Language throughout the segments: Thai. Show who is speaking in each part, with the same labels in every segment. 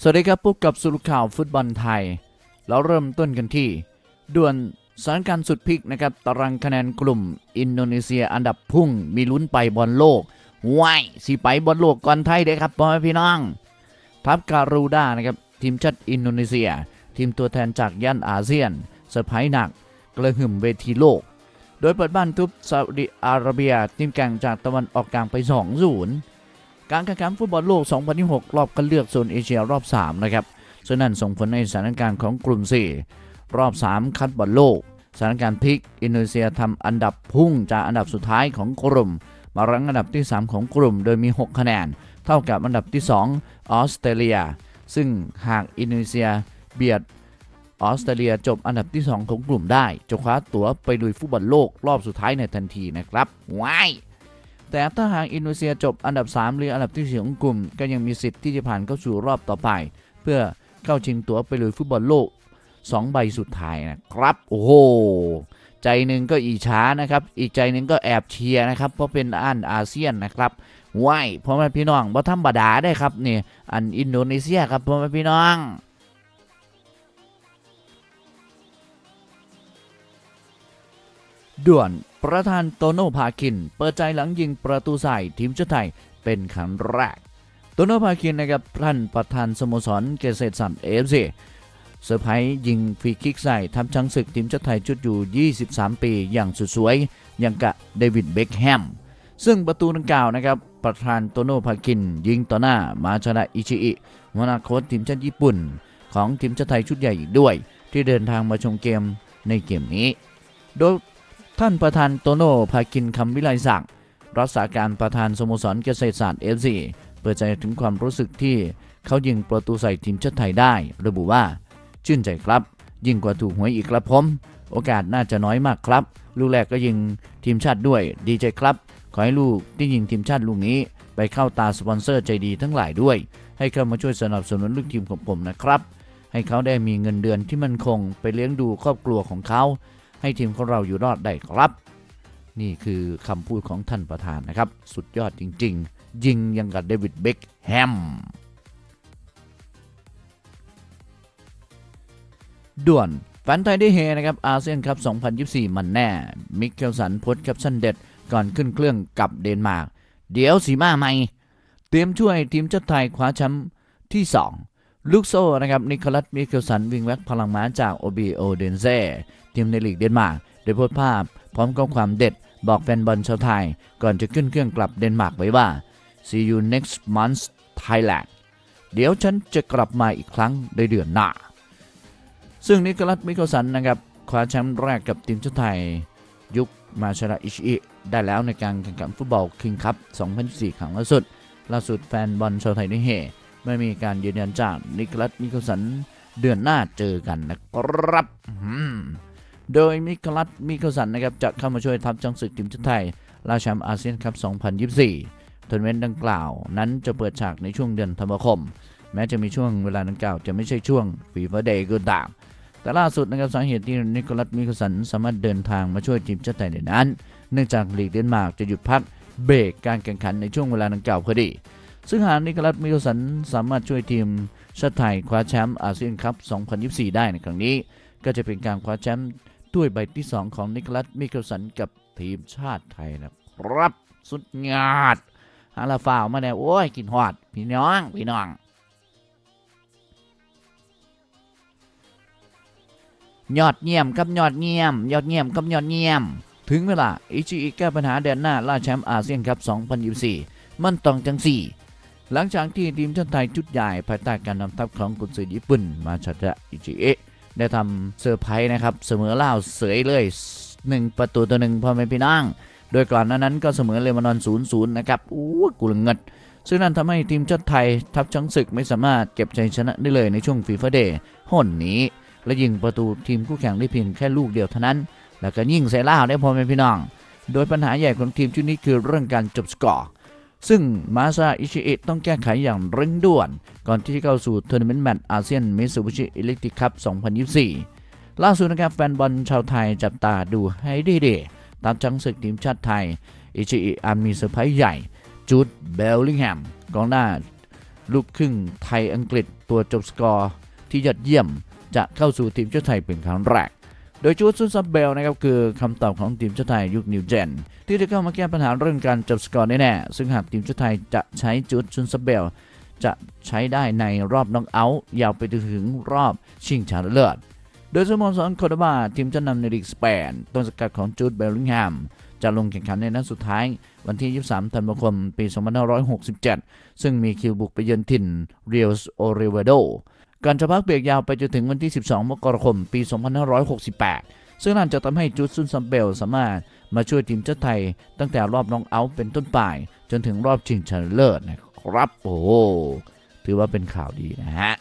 Speaker 1: สวัสดีครับพบกับสุรข่าวฟุตบอลไทยเราเริ่มต้นกันที่ด่วนสถานการณ์สุดพลิกนะครับตารางคะแนนกลุ่ม อินโดนีเซียอันดับพุ่งมีลุ้นไปบอลโลกว้ายสิไปบอลโลกก่อนไทยเด้ครับพ่อแม่พี่น้องทัพการูดานะครับทีมชาติอินโดนีเซีย ทีมตัวแทนจากย่านอาเซียนเซอร์ไพรส์หนักกระหึ่มเวทีโลก โดยเปิดบ้านทุบซาอุดิอาระเบียทีมแข่งจากตะวันออกกลางไป 2-0 การแข่งขันฟุตบอลโลก 2026 รอบคัดเลือกโซนเอเชียรอบ 3 นะครับ ซึ่งนั่นส่งผลในสถานการณ์ของกลุ่ม 4 รอบ 3 คัดบอลโลก สถานการณ์พลิก อินโดนีเซียทำอันดับพุ่งจากอันดับสุดท้ายของกลุ่ม มารั้งอันดับที่ 3 ของกลุ่ม โดยมี 6 คะแนน เท่ากับอันดับที่ 2 ออสเตรเลีย ซึ่งหากอินโดนีเซียเบียดออสเตรเลียจบอันดับที่ 2 ของกลุ่มได้ จะคว้าตั๋วไปลุยฟุตบอลโลกรอบสุดท้ายในทันทีนะครับว้าย แต่ถ้าหากอินโดนีเซียจบอันดับ 3 หรืออันดับที่4ของกลุ่ม ก็ยังมีสิทธิ์ที่จะผ่านเข้าสู่รอบต่อไป เพื่อเข้าชิงตั๋วไปลุยฟุตบอลโลก 2 ใบสุดท้ายนะครับ โอ้โหใจหนึ่งก็อิจฉานะครับ อีกใจหนึ่งก็แอบเชียร์นะครับ เพราะเป็นอันอาเซียนนะครับว้ายพ่อแม่พี่น้องบ่ธรรมดาได้ครับนี่อันอินโดนีเซียครับพ่อแม่พี่น้อง ด่วนประธานโตโน่พาคิน เปิดใจหลังยิงประตูใส่ทีมชาติไทยเป็นครั้งแรก โตโน่พาคินนะครับท่านประธานสโมสรเกษตรศาสตร์เอฟซีเซอร์ไพรส์ยิงฟรีคิกใส่ทัพช้างศึกทีมชาติไทยชุดอยู่ 23 ปีอย่างสุดสวย อย่างกะเดวิดเบคแฮม ซึ่งประตูดังกล่าวนะครับประธานโตโน่พาคิน ยิงต่อหน้ามาชนะอิชิอิหัวหน้าโค้ชทีมชาติญี่ปุ่น ของทีมชาติไทยชุดใหญ่อีกด้วย ที่เดินทางมาชมเกมในเกมนี้ โดย ท่านประธานโตโน่ภาคินคำวิไลศักดิ์รักษาการประธานสโมสรเกษตรศาสตร์เอฟซีเปิดใจถึงความรู้สึกที่เขายิงประตูใส่ทีมชาติไทยได้ ระบุว่า ชื่นใจครับ ยิ่งกว่าถูกหวยอีกครับผม โอกาสน่าจะน้อยมากครับ ลูกแรกก็ยิงทีมชาติด้วย ดีใจครับ ขอให้ลูกที่ยิงทีมชาติลูกนี้ ไปเข้าตาสปอนเซอร์ใจดีทั้งหลายด้วย ให้เข้ามาช่วยสนับสนุนลูกทีมของผมนะครับ ให้เขาได้มีเงินเดือนที่มั่นคงไปเลี้ยงดูครอบครัวของเขา ให้ทีมของเราอยู่รอดได้ครับ นี่คือคำพูดของท่านประธานนะครับ สุดยอดจริง ๆ ยิงยังกับเดวิดเบคแฮมด่วนแฟนไทยได้เฮนะครับอาเซียนครับ 2024 มันแน่ มิกเคลสันโพสแคปชั่นเด็ด ก่อนขึ้นเครื่องกับเดนมาร์ก เดี๋ยวสีมาใหม่ เตรียมช่วยทีมชาติไทยคว้าแชมป์ที่ 2 ลูกโซ่นะครับนิโคลัสมิเคลสันวิงแว็กพลังม้าจากโอบีโอเดนเซ่ทีมในลีกเดนมาร์กโดยโพสต์ภาพ พร้อมข้อความเด็ดบอกแฟนบอลชาวไทย ก่อนจะขึ้นเครื่องกลับเดนมาร์กไว้ว่า see you next month Thailand เดี๋ยวฉันจะกลับมาอีกครั้งในเดือนหน้า ซึ่งนิโคลัสมิเคลสันนะครับคว้าแชมป์แรกกับทีมชาติไทย ยุคมาชาราอิชิได้แล้วในการแข่งขันฟุตบอลคิงคัพ 2004 ครั้งล่าสุด ล่าสุดแฟนบอลชาวไทยได้เฮ ไม่มีการยืนยันจากนิโคลัสมิคลสันเดือนหน้าเจอกันนะครับโดยมิคลัสมิคลสันนะครับจะเข้ามาช่วยทัพจังศึกทีมชาติไทยล่าแชมป์อาเซียนคัพ2024ทัวร์นาเมนต์ดังกล่าว นั้นจะเปิดฉากในช่วงเดือนธันวาคม แม้จะมีช่วงเวลาดังกล่าวจะไม่ใช่ช่วงฟีเ r อร์เดย์ก็ตามแต่ล่าสุดนะครับสาเหตุที่นิโคลัสมิคสันสามารถเดินทางมาช่วยทีมชาติไทยในนั้น เนื่องจากลีกเดนมาร์กจะหยุดพักเบรกการแข่งขันในช่วงเวลาดังกล่าวพอดี ซึ่งหากนิโคลัสมิเคลสันสามารถช่วยทีมชาติไทยคว้าแชมป์อาเซียนคัพ 2024 ได้ในครั้งนี้ ก็จะเป็นการคว้าแชมป์ถ้วยใบที่ 2 ของนิโคลัสมิเคลสันกับทีมชาติไทยนะครับ สุดยอดฮาลาฟาวมาแล้วโอ้ย กินหอด พี่น้อง พี่น้อง ยอดเยี่ยมกับยอดเยี่ยม ยอดเยี่ยมกับยอดเยี่ยม ถึงเวลาอิชิอิแก้ปัญหาแดนหน้าล่าแชมป์อาเซียนครับ 2024 มันต้องจังสี่ หลังจากที่ทีมชาติไทยชุดใหญ่ภายใต้การนำทัพของกุนซือญี่ปุ่น มาชนะอิจิเอะได้ทำเซอร์ไพรส์นะครับ เสมอเล่าเสยเลย 1 ประตูต่อหนึ่งพ่อแม่พี่น้องโดยก่อนนั้นก็เสมอเลบานอน0-0นย์นะครับอู้กูลเงิดซึ่งนั่นทำให้ทีมชาติไทยทัพช้างศึกไม่สามารถเก็บชัยชนะได้เลยในช่วงฟีฟ่าเดย์หนนี้ และยิงประตูทีมคู่แข่งได้เพียงแค่ลูกเดียวเท่านั้น แล้วก็ยิงใส่ล่าได้พ่อแม่พี่น้อง โดยปัญหาใหญ่ของทีมชุดนี้คือเรื่องการจบสกอร์ ซึ่งมาซาอิชิเอะต้องแก้ไขอย่างเร่งด่วน ก่อนที่จะเข้าสู่ทัวร์นาเมนต์แมตช์อาเซียนมิสูบิชิอิเล็กทริกคัพ2024 ล่าสุดนะครับแฟนบอลชาวไทยจับตาดูให้ดีๆตามจังศึกทีมชาติไทย อิชิอิอาจมีเซอร์ไพรส์ใหญ่ จูดเบลลิงแฮมกองหน้าลูกครึ่งไทยอังกฤษตัวจบสกอร์ที่ยอดเยี่ยมจะเข้าสู่ทีมชาติไทยเป็นครั้งแรก ดยจูดซุนซับเบลนะครับคือคำตอบของทีมชาติไทยยุคนิวเจน ที่จะเข้ามาแก้ปัญหาเรื่องการจบสกอร์แน่ๆซึ่งหากทีมชาติไทยจะใช้จูดซุนซับเบลจะใช้ได้ในรอบน็อกเอาท์ยาวไปถึงรอบชิงชนะเลิศโดยสโมสรโคดบาทีมชั้นนำในลีกสเปนต้นสกัดของจูดเบลลิงแฮมจะลงแข่งขันในนัดสุดท้าย วันที่ 23 ธันวาคม ปี 2567 ซึ่งมีคิวบุกไปเยือนถิ่นเรียลส์โอเรเวโด ก่อนจะพักเบรกยาวไปจนถึงวันที่ 12 มกราคม ปี 2568 ซึ่งนั่นจะทำให้จูดซุนซัมเบลสามารถมาช่วยทีมชาติไทย ตั้งแต่รอบน็อกเอาท์เป็นต้นไป จนถึงรอบชิงชนะเลิศนะครับโอ้ถือว่าเป็นข่าวดีนะฮะ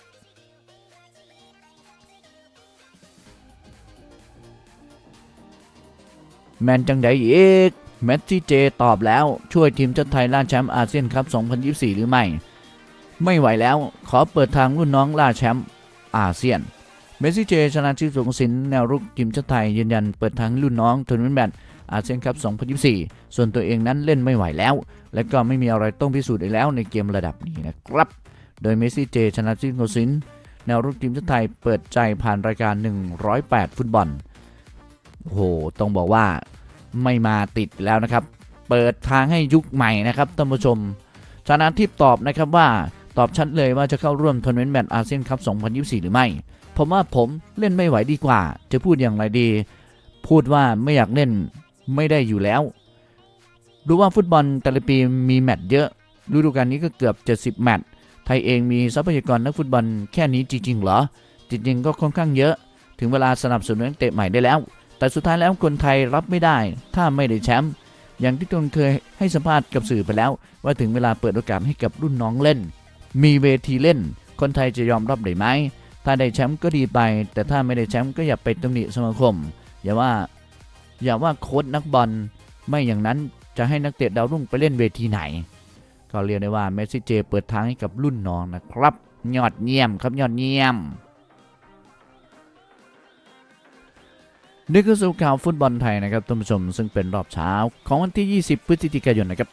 Speaker 1: แมนจังไดอีกแมตที่เจตอบแล้วช่วยทีมชาติไทยล่าแชมป์อาเซียนคัพ2024 หรือไม่ ไม่ไหวแล้วขอเปิดทางรุ่นน้องล่าแชมป์อาเซียน เมสซี่เจชนะชิดสงสินแนวรุกทีมชาติไทยยืนยันเปิดทางรุ่นน้องทัวร์นาเมนต์แมตช์อาเซียนคัพ2024 ส่วนตัวเองนั้นเล่นไม่ไหวแล้ว และก็ไม่มีอะไรต้องพิสูจน์อีกแล้วในเกมระดับนี้นะครับ โดยเมสซี่เจชนะชิดสงสินแนวรุกทีมชาติไทยเปิดใจผ่านรายการ 108 ฟุตบอลโอ้โหต้องบอกว่าไม่มาติดแล้วนะครับ เปิดทางให้ยุคใหม่นะครับท่านผู้ชมชนะทิพตอบนะครับว่า ตอบชัดเลยว่าจะเข้าร่วมทัวร์นาเมนต์แมตช์อาเซียนคัพ 2024 หรือไม่ ผมว่าผมเล่นไม่ไหวดีกว่า จะพูดอย่างไรดี พูดว่าไม่อยากเล่นไม่ได้อยู่แล้วดูว่าฟุตบอลแต่ละปีมีแมตช์เยอะฤดูกาลนี้ก็เกือบ 70 แมตช์ ไทยเองมีทรัพยากรนักฟุตบอลแค่นี้จริงๆเหรอ จริงๆก็ค่อนข้างเยอะ ถึงเวลาสนับสนุนนักเตะใหม่ได้แล้ว แต่สุดท้ายแล้วคนไทยรับไม่ได้ ถ้าไม่ได้แชมป์ อย่างที่ตนเคยให้สัมภาษณ์กับสื่อไปแล้ว ว่าถึงเวลาเปิดโอกาสให้กับรุ่นน้องเล่น มีเวทีเล่น คนไทยจะยอมรับได้ไหม ถ้าได้แชมป์ก็ดีไป แต่ถ้าไม่ได้แชมป์ก็อย่าไปตำหนิสมาคม อย่าว่า อย่าว่าโค้ชนักบอล ไม่อย่างนั้นจะให้นักเตะดาวรุ่งไปเล่นเวทีไหน ก็เรียกได้ว่าเมสซี่เจเปิดทางให้กับรุ่นน้องนะครับ ยอดเยี่ยมครับยอดเยี่ยมนี่คือสู่ข่าวฟุตบอลไทยนะครับท่านผู้ชมซึ่งเป็นรอบเช้าของวันที่ 20 พฤศจิกายนนะครับ